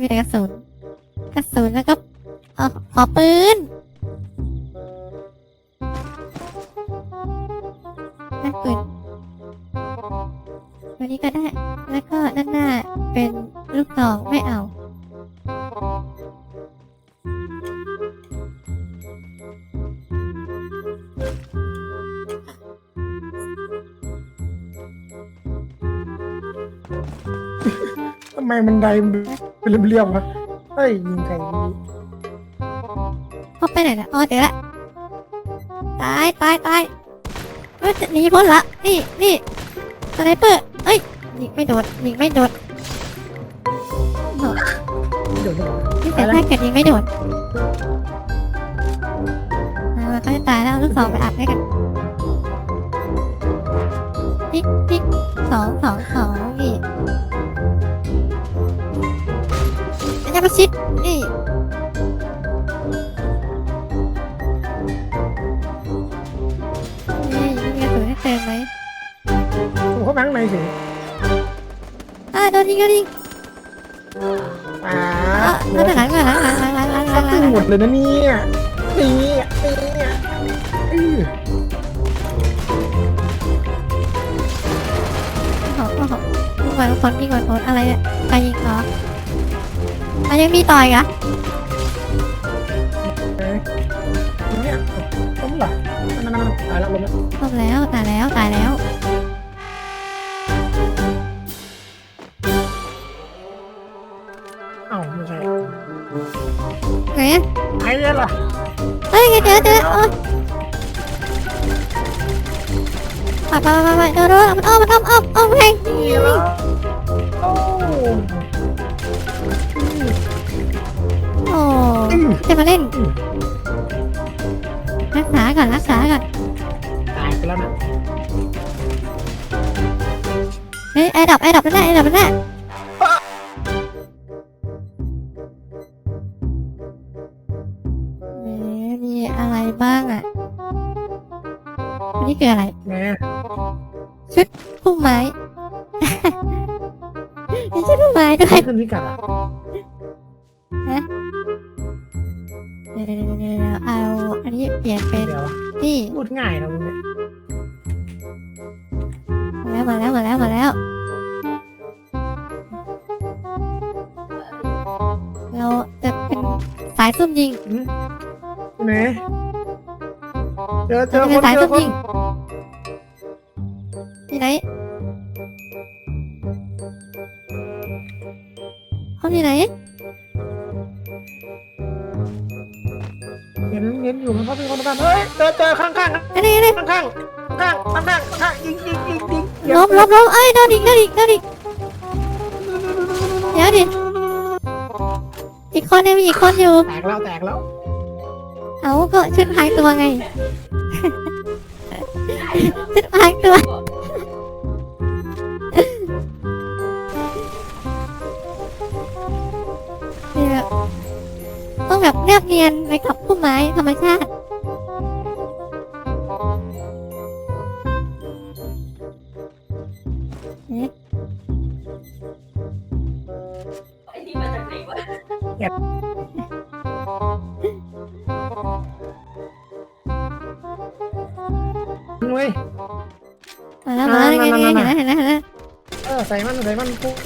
มีแต่กระสุนกระสุนแล้วก็เออขอปืนนั่นปืนวันนี้ก็ได้ แล้วก็ด้านหน้าเป็นลูกซองไม่เอาทำไมมันไดมัน เป็นเรียบๆวะเฮ้ยยิงไก่ดีพบไปไหนนะอ๋อเจอละตายตายตายเฮ้ยจะหนีพ้นละ นี่นี่สไนเปอร์เอ้ยยิงไม่โดดยิงไม่โดดโอ้โหเดี๋ยวเดี๋ยวนี่แต่ถ้าเกิดยิงไม่โดดมามาเขาจะตายแล้วเอาลูกสองไปอัดให้กันพิกพิกสองสองสองนี่ อันนี้ประชิดนี่นี่ยิงกระสุนให้เต็มไหมผมเข้าไปข้างในสิอ่าโดนยิงโดนยิงอ่าอะแล้วแต่หลังก่อนหลังหลังหลังหลังหลังหลังหลัตึ้งงหมดเลยนะเนี่ยนี่นี่อื้อโอ้โหโอ้โหยิงก่อนคนยิงก่อนคนอะไรเนี่ยใครยิงเหรอ อะยังมีต่อยเหรอเอ๊ะเนี่ยต้มเหรอนั่นนั่นตายแล้วลงแล้วจบแล้วตายแล้วตายแล้ว เอ้าไม่ใช่ไหนอะไอ้เนี่ยล่ะเฮ้ยเจอเจอโอ้ยไปไปไปไปเดินเดินมันอ้อมมันอ้อมอ้อมอ้อมแพงนี่ล่ะโอ้โอ้ จะมาเล่น รักษาก่อนรักษาก่อนตายไปแล้วนะเฮ้ยไอ้ดับไอ้ดับนั่นแหละไอ้ดับนั่นแหละเอ๊ะมีอะไรบ้างอะอันนี้คืออะไร แหมพุ่มไม้ไม่ใช่พุ่มไม้ด้วย ขึ้นพิกัดอะ ดี๋ยวเดี๋ยวเดี๋ยวเดี๋ยวเอาอันนี้เปลี่ยนเป็นเดี๋ยวนี่พูดง่ายนะมึงเนี่ยมาแล้วมาแล้วมาแล้วมาแล้ว เราจะเป็นสายซุ่มยิงไหนเจอเจเราอจะคเป็นนสายเจอซุ่มคนยิงที่ไหนเขาที่ไหน ห็นเห็นอยู่มันเขาเป็นคนบ้านเฮ้ยเจอเจอข้างข้างอันนี้อันนี้ข้างข้างข้างข้างข้างข้างยิงยิงยิงยิงล้มล้มล้มเอ้ยโดนอีกโดนอีกโดนอีกเดี๋ยวดิอีกคนยังมีอีกคนอยู่แตกแล้วแตกแล้วเอาก็ชุดหายตัวไงชุดหายตัวนี่แบบ ต้องแบบเรียบเนียนไปกับพุ่มไม้ธรรมชาติเอ๊ะไอ้นี่มาจากไหนวะเว้ยมาแล้วมาแล้วยังไงยังไงเห็นแล้วเห็นแล้วเห็นแล้วเออใส่มันใส่มันโป๊ะ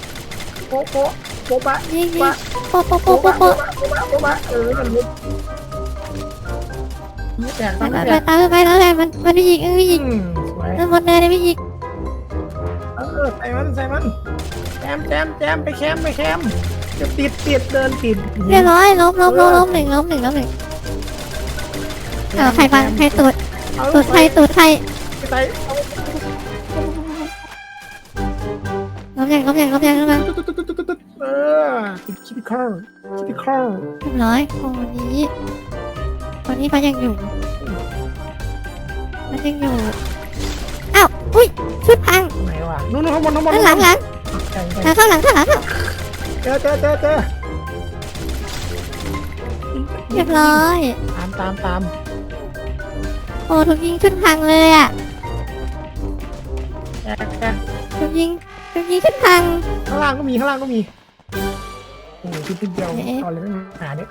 โป๊ะโป๊ะโป๊ะปะยิงยิง โป๊ะโป๊ะโป๊ะโป๊ะโปะปะโป๊ะโป๊ะปะโป๊ะปะเออมันลุกแตกไปตั้งไปไปตามไปแล้วไงมันมันไม่ยิงเออไม่ยิงอืมสวยมันหมดเลยไม่ยิงเออใส่มันใส่มันแจมแจมแจมไปแคมไปแคมจะติดติดเดินติดเรียบร้อยล้มล้มล้มล้มหนึ่งล้มหนึ่งล้มหนึ่งเอาใครบังใครตูดเอาตูดใครตูดใครใส่ล้มยังล้มยังล้มยังล้มยัง ตุ๊ดตุ๊ดตุ๊ดตุ๊ดตุ๊ดเออติดคิคอร์คิดคอร์เรียบร้อยโอ้วันนี้วันนี้พันยังอยู่มันยังอยู่ อ้าว อุ้ย ชุดพังไหนวะนู่นนู่นข้างบนข้างบนข้างหลังหลังใช่หลังข้างหลังข้างหลังเจอเจอเจอเจอเรียบร้อย ตามตามตามโอ้ถูกยิงชุดพังเลยอะแอกแอกถูกยิงถูกยิงชุดพังข้างล่างก็มีข้างล่างก็มี โอ้โหคิดนิดเดียวเอาเลยไม่หาเนี่ย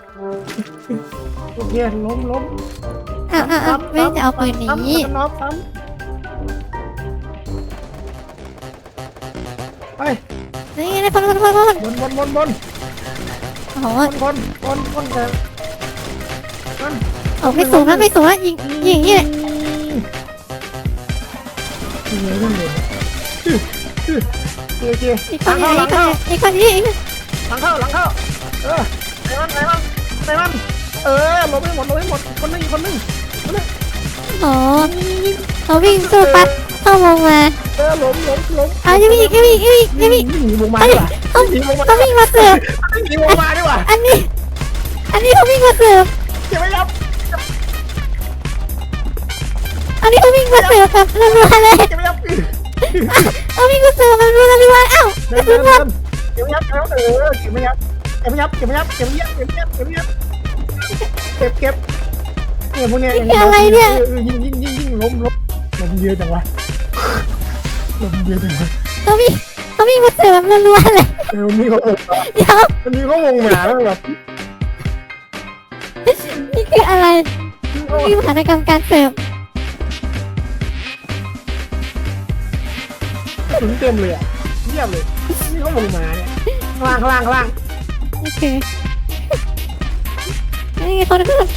โอเคล้มล้มอ้าวอ้าวอ้าวไม่ได้จะเอาปืนหนีซ้ำซ้ำน็อกซ้ำไปนี่ไงพนพนพนพนบนบนบนบนโอ้โหบนบนบนแต่มันโอ้ไม่สูงแล้วไม่สูงแล้วยิงยิงอย่างนี้เลยยิงเลยนั่นเลยโอเคอีกหคลันงนี้เข้าหลังอีกคเข้านนี้อีกคนนี้ หลังเข้าหลังเข้าเออไหนมันไหนมันไหนมันเออลงไม่หมดลงไม่หมดคนนึงอีกคนนึงโอ้เขาวิ่งสู้ปั๊บเข้าวงมาเออล้มล้มล้มเอายังมีอีกยังมีอีกยังมีอีกยังมีอีกหนีวงมาดีกว่าเขาหนีวงมาเขาวิ่งมาเสิร์ฟหนีวงมาดีกว่าอันนี้ อันนี้เขาวิ่งมาเสิร์ฟเก็บไว้ยับอันนี้เขาวิ่งมาเสิร์ฟแบบรัวๆเลยเก็บไว้ยับเขาวิ่งมาเสิร์ฟแบบรัวๆรัวๆเอ้าเดินเดินเดินเก็บไว้ยับเออเก็บไว้ยับเก็บไว้ยับเก็บไว้ยับเก็บไว้ยับเก็บไว้ยับเก็บไว้ยับเก็บเก็บเนี่ยพวกเนี้ยยิงยิงยิงยิงล้มล้มล้มเยอะจังวะล้มเยอะจังวะเขาวิ่เขาวิ่มาเสิร์ฟแบบรัวๆเลยเออมีเขาเออเดี๋ยวมันมีเขาวงหมาแล้วแบบนี่คืออะไรนี่มหากรรมการเสิร์ฟถึงเต็มเลยอะ ยี่ยมเลยนี่เขาวงหมาเนี่ยข้างล่างข้างล่างข้างล่างโอเคนี่ไงคนขึ้น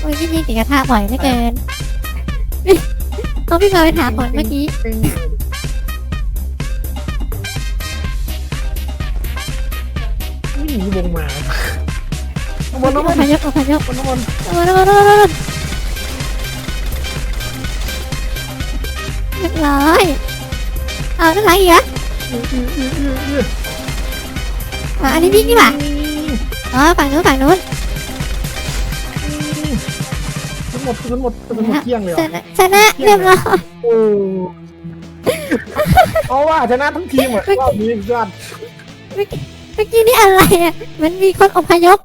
โอ้ยยิงยิงติดกระทะบ่อยเหลือเกินเขาวิ่งมาไปถามผลเมื่อกี้นี่หนีวงหมาข้างบนอข้างบนพยพอพยพข้างบนโอ้โหโอ้โอาด้านหลังอีกเหรออะอันนี้วิ่งนี่หว่าอ๋อฝั่งนู้นฝั่งนู้นทั้งหมดทั้งหมดทั้งหมดเที่ยงเลยเหรอนะชนะเรียบร้อย โอ้เพราะว่าชนะทั้งทีมอะรอบนี้ยอดเมื่อกี้เมื่อกี้นี่อะไรอะ มันมีคนอพยพ